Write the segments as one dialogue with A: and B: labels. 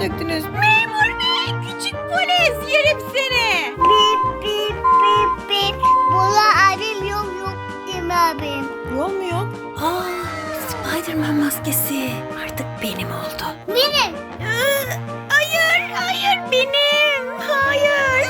A: döktünüz. Memur bey küçük polis yerim seni.
B: Bip bip bip bip. Bula abim yok yok değil mi abim?
A: Yol mu yok? Aa Spiderman maskesi artık benim oldu.
B: Benim.
A: Aa, hayır hayır benim. Hayır.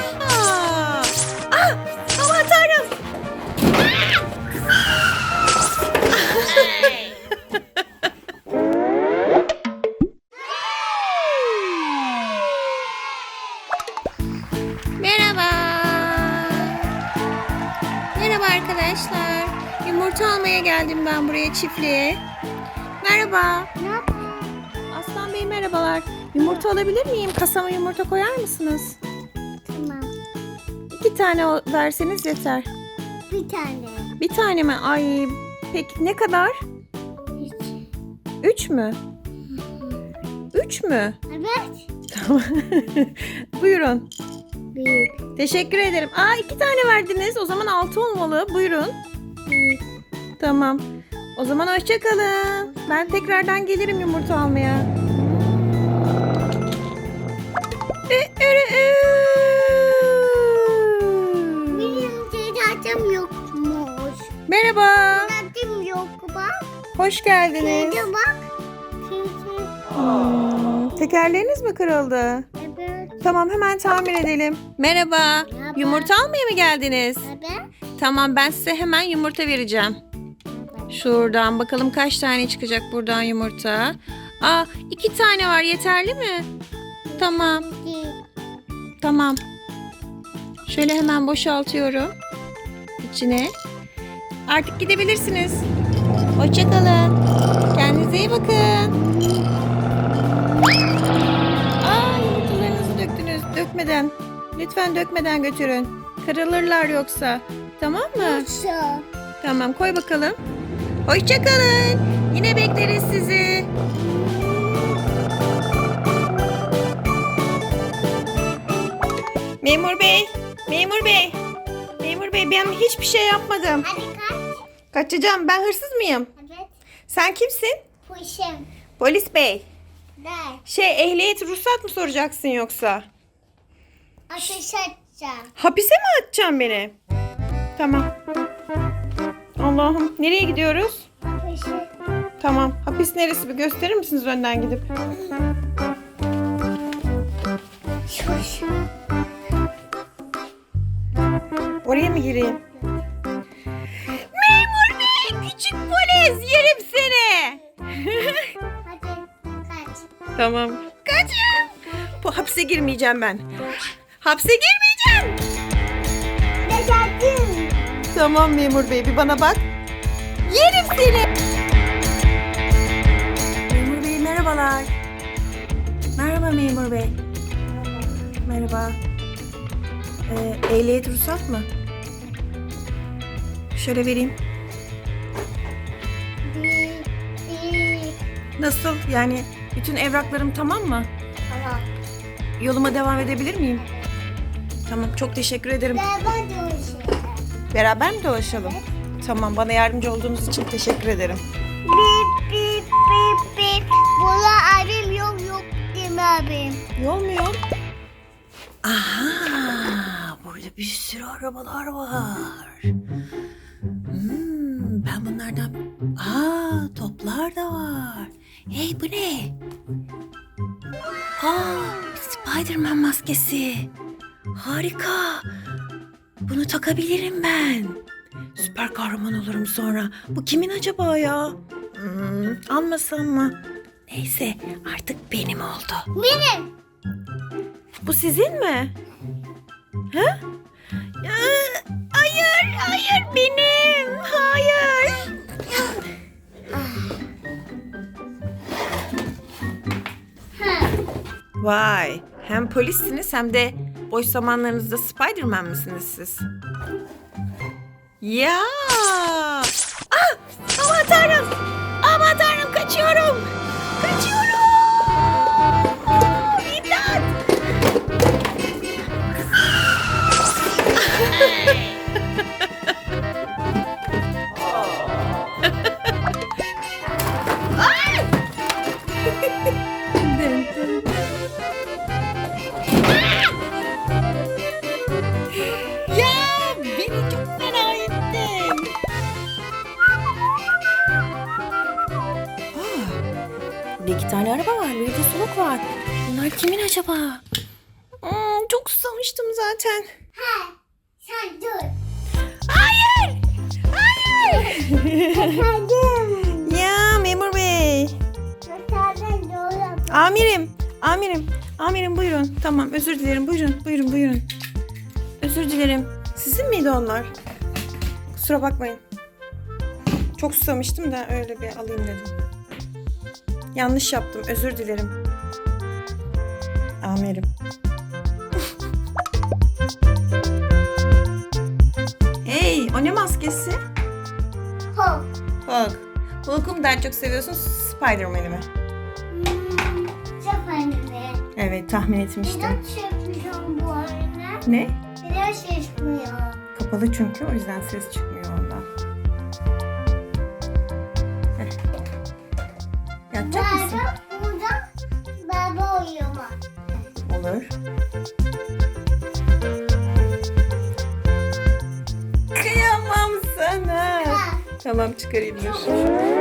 A: Yumurta almaya geldim ben buraya çiftliğe. Merhaba.
B: Ne yapayım?
A: Aslan Bey merhabalar. Yumurta alabilir miyim? Kasama yumurta koyar mısınız?
B: Tamam.
A: İki tane verseniz yeter.
B: Bir tane.
A: Bir tane mi? Ay peki ne kadar?
B: Üç.
A: Üç mü? Üç mü?
B: Evet.
A: Tamam. Buyurun.
B: Bir.
A: Teşekkür ederim. Aa iki tane verdiniz. O zaman altı olmalı. Buyurun.
B: Bir.
A: Tamam. O zaman hoşça kalın. Ben tekrardan gelirim yumurta almaya.
B: Benim cecacım yokmuş.
A: Merhaba.
B: Cecacım yok bak.
A: Hoş geldiniz.
B: Cece bak.
A: Hmm, tekerleriniz mi kırıldı?
B: Evet.
A: Tamam hemen tamir edelim. Merhaba.
B: Merhaba.
A: Yumurta almaya mı geldiniz?
B: Evet.
A: Tamam ben size hemen yumurta vereceğim. Şuradan bakalım kaç tane çıkacak buradan yumurta. Aa iki tane var yeterli mi? Tamam tamam. Şöyle hemen boşaltıyorum. içine. Artık gidebilirsiniz. Hoşçakalın. Kendinize iyi bakın. Aa yumurtalarınızı döktünüz. Dökmeden. Lütfen dökmeden götürün. Kırılırlar yoksa. Tamam mı?
B: Yoksa.
A: Tamam koy bakalım. Hoşçakalın. Yine bekleriz sizi. Memur bey, memur bey. Memur bey ben hiçbir şey yapmadım.
B: Hadi kaç.
A: Kaçacağım. Ben hırsız mıyım?
B: Evet.
A: Sen kimsin?
B: Puşum.
A: Polis bey.
B: Der.
A: Şey ehliyet ruhsat mı soracaksın yoksa?
B: Ateş açacağım.
A: Hapise mi atacaksın beni? Tamam. Allah'ım nereye gidiyoruz?
B: Ateşi.
A: Tamam. Hapis neresi bir gösterir misiniz önden gidip?
B: Şuş.
A: Oraya mı gireyim? Memur bey, küçük polis, yerim seni.
B: Hadi kaç.
A: tamam. Kaçın. Bu hapse girmeyeceğim ben. Hapse girmeyeceğim. Tamam memur bey, bir bana bak. Yerim seni. Memur bey merhabalar. Merhaba memur bey. Merhaba. Ee, ehliyet ruhsat mı? Şöyle vereyim. Nasıl? Yani bütün evraklarım tamam mı?
B: Tamam.
A: Yoluma devam edebilir miyim? Tamam, çok teşekkür ederim.
B: Beraber dönüşelim.
A: Beraber mi dolaşalım? Tamam, bana yardımcı olduğunuz için teşekkür ederim.
B: Bip bip bip bip. Bula abim yok yok değil mi abim?
A: Yol mu yok? Aha, burada bir sürü arabalar var. Hmm, ben bunlardan... Aa, toplar da var. Hey bu ne? Aa, Spiderman maskesi. Harika. Bunu takabilirim ben. Süper kahraman olurum sonra. Bu kimin acaba ya? Hmm, almasam mı? Neyse artık benim oldu.
B: Benim.
A: Bu sizin mi? Ha? Aa, Hayır, hayır benim. Hayır. Vay, hem polissiniz hem de boş zamanlarınızda Spiderman misiniz siz? Ya! İki tane araba var. Bir de soluk var. Bunlar kimin acaba? Hmm, çok susamıştım zaten.
B: Ha, sen dur.
A: Hayır! Hayır!
B: Efendim.
A: ya memur bey.
B: Doğru.
A: Amirim, amirim, amirim buyurun. Tamam özür dilerim. Buyurun, buyurun, buyurun. Özür dilerim. Sizin miydi onlar? Kusura bakmayın. Çok susamıştım da öyle bir alayım dedim. Yanlış yaptım. Özür dilerim. Amirim. hey, o ne maskesi?
B: Hop.
A: Hulk. Hulk'u mu daha çok seviyorsun, Spider-Man'i mi?
B: Hmm, Efendime.
A: Evet, tahmin etmiştim.
B: Neden çekmiyorum bu arada?
A: Ne?
B: Neden çekmiyor?
A: Kapalı çünkü o yüzden ses çıkmıyor ondan. Yatacak mısın?
B: Baba burada baba uyuyor.
A: Olur. Kıyamam sana.
B: Ha,
A: Tamam çıkarayım dur.